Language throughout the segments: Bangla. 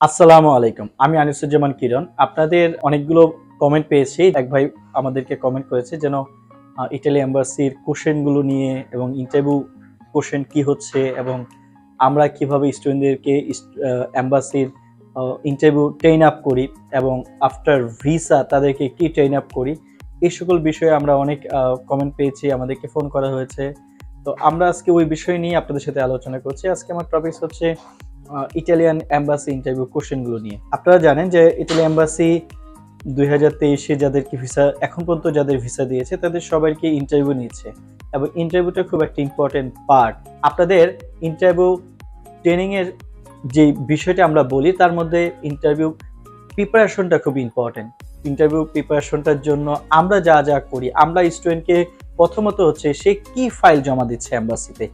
আসসালামু আলাইকুম। আমি আনিসুজ্জামান কিরণ। আপনাদের অনেকগুলো কমেন্ট পেয়েছি। এক ভাই আমাদেরকে কমেন্ট করেছে যেন ইটালি এম্বাসির কোশ্চেনগুলো নিয়ে এবং ইন্টারভিউ কোশ্চেন কি হচ্ছে এবং আমরা কীভাবে স্টুডেন্টদেরকে এম্বাসির ইন্টারভিউ ট্রেন আপ করি এবং আফটার ভিসা তাদেরকে কি ট্রেন আপ করি, এই সকল বিষয়ে আমরা অনেক কমেন্ট পেয়েছি, আমাদেরকে ফোন করা হয়েছে। তো আমরা আজকে ওই বিষয় নিয়ে আপনাদের সাথে আলোচনা করছি। আজকে আমার টপিক হচ্ছে ইটালিয়ান এম্বাসি ইন্টারভিউ কোশ্চেনগুলো নিয়ে। আপনারা জানেন যে ইটালিয়ান এম্বাসি দুই হাজার তেইশে যাদেরকে ভিসা এখন পর্যন্ত যাদের ভিসা দিয়েছে, তাদের সবাইকে ইন্টারভিউ নিচ্ছে। এবং ইন্টারভিউটা খুব একটা ইম্পর্টেন্ট পার্ট আপনাদের ইন্টারভিউ ট্রেনিংয়ের যে বিষয়টা আমরা বলি, তার মধ্যে ইন্টারভিউ প্রিপারেশনটা খুব ইম্পর্টেন্ট ইন্টারভিউ প্রিপারেশনটার জন্য আমরা যা যা করি, আমরা স্টুডেন্টকে প্রথমত হচ্ছে সে কি ফাইল জমা দিচ্ছে এম্বাসিতে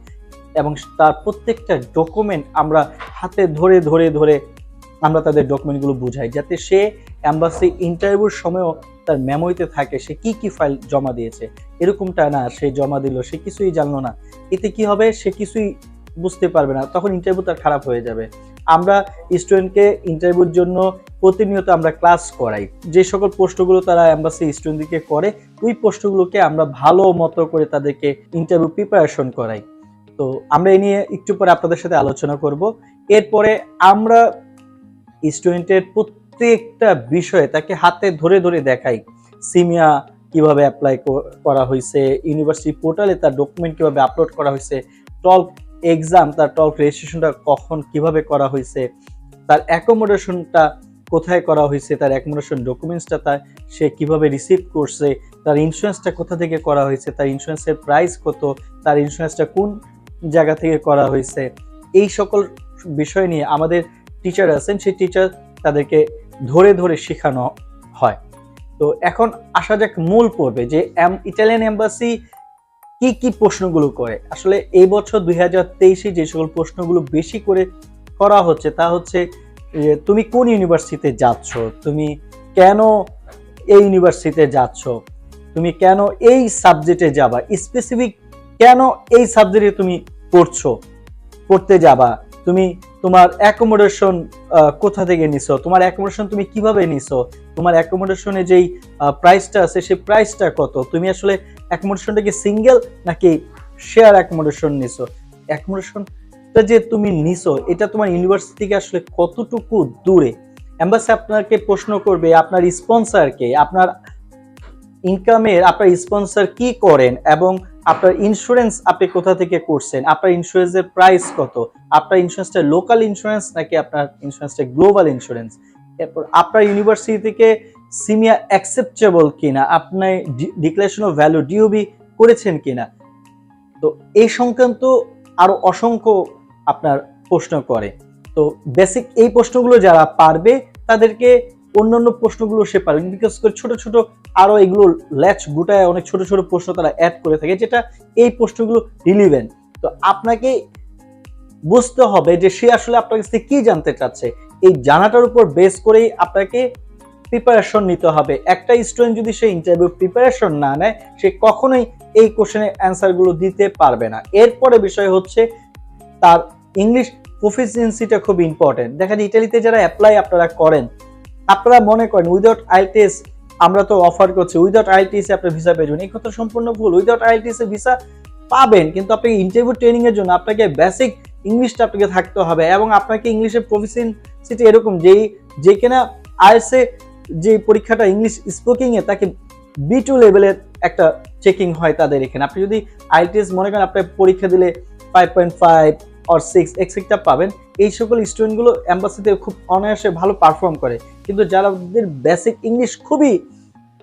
এবং তার প্রত্যেকটা ডকুমেন্ট আমরা হাতে ধরে ধরে ধরে আমরা তাদের ডকুমেন্টগুলো বুঝাই, যাতে সে অ্যাম্বাসি ইন্টারভিউর সময়ও তার মেমোরিতে থাকে, সে কি কি ফাইল জমা দিয়েছে। এরকমটা না, সে জমা দিল, সে কিছুই জানলো না। এতে কি হবে? সে কিছুই বুঝতে পারবে না। তখন ইন্টারভিউ তার খারাপ হয়ে যাবে। আমরা স্টুডেন্টকে ইন্টারভিউর জন্য প্রতিনিয়ত আমরা ক্লাস করাই। যে সকল পোস্টগুলো তারা অ্যাম্বাসি স্টুডেন্টদেরকে করে, ওই পোস্টগুলোকে আমরা ভালো মতো করে তাদেরকে ইন্টারভিউ প্রিপারেশন করাই। তো আমরা এ নিয়ে একটু পরে আপনাদের সাথে আলোচনা করব। এরপরে আমরা স্টুডেন্টের প্রত্যেকটা বিষয়ে তাকে হাতে ধরে ধরে দেখাই। সিমিয়া কীভাবে অ্যাপ্লাই করা হয়েছে ইউনিভার্সিটি পোর্টালে তার ডকুমেন্ট কীভাবে আপলোড করা হয়েছে, টলক এক্সাম তার টলক রেজিস্ট্রেশনটা কখন কীভাবে করা হয়েছে, তার অ্যাকোমোডেশনটা কোথায় করা হয়েছে, তার অ্যাকোমোডেশন ডকুমেন্টসটা তার, সে কীভাবে রিসিভ করছে, তার ইন্স্যুরেন্সটা কোথা থেকে করা হয়েছে, তার ইন্স্যুরেন্সের প্রাইস কত, তার ইন্স্যুরেন্সটা কোন জায়গা থেকে করা হয়েছে। এই সকল বিষয় নিয়ে আমাদের টিচার আছেন, সেই টিচার তাদেরকে ধরে ধরে শেখানো হয়। তো এখন আসা যাক মূল পর্বে যে ইটালিয়ান এম্বাসি কি কি প্রশ্নগুলো করে। আসলে এই বছর দুই হাজার তেইশে যে সকল প্রশ্নগুলো বেশি করে করা হচ্ছে তা হচ্ছে তুমি কোন ইউনিভার্সিটিতে যাচ্ছ? তুমি কেন এই ইউনিভার্সিটিতে যাচ্ছ? তুমি কেন এই সাবজেক্টে যাবা? স্পেসিফিক কেন এই সাবজেক্টে তুমি পড়ছো, পড়তে যাবা, তুমি তোমার অ্যাকোমোডেশন কোথা থেকে নিছো, তোমার অ্যাকোমোডেশন তুমি কীভাবে নিছো, তোমার অ্যাকোমোডেশনে যেই প্রাইসটা আছে সেই প্রাইসটা কত, তুমি আসলে অ্যাকোমোডেশনটা কি সিঙ্গেল নাকি শেয়ার অ্যাকোমোডেশন নিছো? অ্যাকোমোডেশনটা যে তুমি নিছো, এটা তোমার ইউনিভার্সিটি থেকে আসলে কতটুকু দূরে? এম্বাসি আপনাকে প্রশ্ন করবে, আপনার স্পন্সরকে আপনার ইনকামের আপনার স্পন্সর কি করেন এবং আপনার ইন্স্যুরেন্স আপনি কোথা থেকে করছেন? আপনার ইন্স্যুরেন্সের প্রাইস কত? আপনার ইন্স্যুরেন্সটা লোকাল ইন্স্যুরেন্স নাকি আপনার ইন্স্যুরেন্সটা গ্লোবাল ইন্স্যুরেন্স এরপর আপনার ইউনিভার্সিটি থেকে সিমিয়া অ্যাকসেপ্টেবল কিনা? আপনি ডিক্লারেশন অফ ভ্যালু ডিওবি করেছেন কিনা? তো এই সংক্রান্ত আরও অসংখ্য আপনার প্রশ্ন করে। তো বেসিক এই প্রশ্নগুলো যারা পারবে, তাদেরকে অন্যান্য প্রশ্নগুলো সে পারবে। বিকজ করে ছোট ছোট আরও এগুলো ল্যাচ গুটায় অনেক ছোট ছোট প্রশ্ন তারা অ্যাড করে থাকে, যেটা এই প্রশ্নগুলো রিলিভেন্ট তো আপনাকে বুঝতে হবে যে সে আসলে আপনার কাছ থেকে কি জানতে চাচ্ছে। এই জানাটার উপর বেস করেই আপনাকে প্রিপারেশন নিতে হবে। একটা স্টুডেন্ট যদি সে ইন্টারভিউ প্রিপারেশন না নেয়, সে কখনোই এই কোশ্চেনের অ্যান্সারগুলো দিতে পারবে না। এরপরে বিষয় হচ্ছে তার ইংলিশ প্রফিসিয়েন্সিটা খুব ইম্পর্টেন্ট দেখেন ইটালিতে যারা অ্যাপ্লাই আপনারা করেন, আপনারা মনে করেন উইদাউট আইএলটিএস আমরা তো অফার করছি উইদাউট আইএলটিএস আপনি ভিসা পেয়ে যাবেন। এই কথা সম্পূর্ণ ভুল। উইদাউট আইএলটিএস এ ভিসা পাবেন, কিন্তু আপনাকে ইন্টারভিউ ট্রেনিং এর জন্য আপনাকে বেসিক ইংলিশটা আপনাকে থাকতে হবে এবং আপনাকে ইংলিশের প্রফিসিয়েন্সিটা এরকম যেই যে কিনা আইএলসে যে পরীক্ষাটা ইংলিশ স্পিকিং এ, তাকে বি টু লেভেলের একটা চেকিং হয় তাদের এখানে। আপনি যদি আইটিএস মনে করেন, আপনার পরীক্ষা দিলে five point five or six extra পাবেন। এই সকল স্টুডেন্টগুলো অ্যাম্বাসিতে খুব অনায়াসে ভালো পারফর্ম করে। কিন্তু যাদের বেসিক ইংলিশ খুবই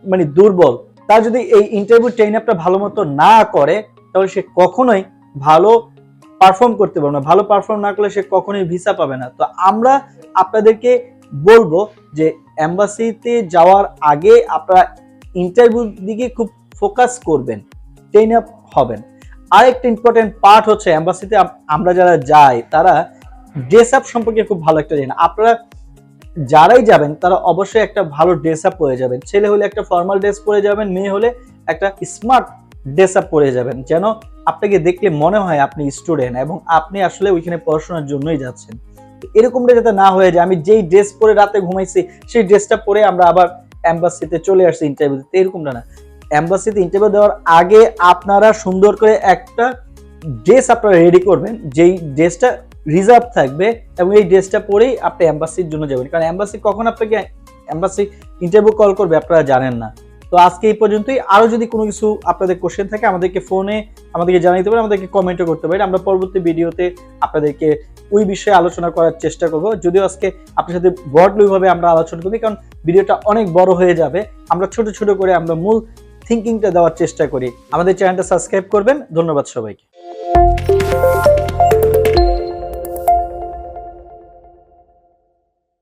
মানে দুর্বল, তার যদি এই ইন্টারভিউ ট্রেন আপটা ভালো মতো না করে, তাহলে সে কখনোই ভালো পারফর্ম করতে পারবে না। ভালো পারফর্ম না করলে সে কখনোই ভিসা পাবে না। তো আমরা আপনাদেরকে বলব যে অ্যাম্বাসিতে যাওয়ার আগে আপনারা ইন্টারভিউ দিকে খুব ফোকাস করবেন ট্রেন আপ হবেন। আরেকটা ইম্পর্টেন্ট পার্ট হচ্ছে অ্যাম্বাসিতে আমরা যারা যাই, তারা ড্রেস আপ সম্পর্কে খুব ভালো একটা জানেন আপনারা যারাই যাবেন, তারা অবশ্যই একটা ভালো ড্রেস আপ পরে যাবেন। ছেলে হলে একটা ফর্মাল ড্রেস পরে যাবেন, মেয়ে হলে একটা স্মার্ট ড্রেস আপ পরে যাবেন। যেন আপনাকে দেখলে মনে হয় আপনি স্টুডেন্ট এবং আপনি আসলে ওইখানে পড়াশোনার জন্যই যাচ্ছেন। এরকমটা যাতে না হয়ে যায়, আমি যেই ড্রেস পরে রাতে ঘুমাইছি, সেই ড্রেসটা পরে আমরা আবার অ্যাম্বাসিতে চলে আসছি ইন্টারভিউতে এরকমটা না। অ্যাম্বাসিতে ইন্টারভিউ দেওয়ার আগে আপনারা সুন্দর করে একটা ড্রেস আপনারা রেডি করবেন, যেই ড্রেসটা রিজার্ভ থাকবে এবং এই ড্রেসটা পরেই আপনি অ্যাম্বাসির জন্য যাবেন। কারণ অ্যাম্বাসি কখন আপনাকে অ্যাম্বাসি ইন্টারভিউ কল করবে আপনারা জানেন না। তো আজকে এই পর্যন্তই। আরও যদি কোনো কিছু আপনাদের কোশ্চেন থাকে, আমাদেরকে ফোনে আমাদেরকে জানাতে পারেন, আমাদেরকে কমেন্টও করতে পারেন। আমরা পরবর্তী ভিডিওতে আপনাদেরকে ওই বিষয়ে আলোচনা করার চেষ্টা করব। যদিও আজকে আপনার সাথে ব্রডলি ভাবে আমরা আলোচনা করি কারণ ভিডিওটা অনেক বড় হয়ে যাবে। আমরা ছোট ছোট করে আমরা মূল থিঙ্কিংটা দেওয়ার চেষ্টা করি। আমাদের চ্যানেলটা সাবস্ক্রাইব করবেন। ধন্যবাদ সবাইকে।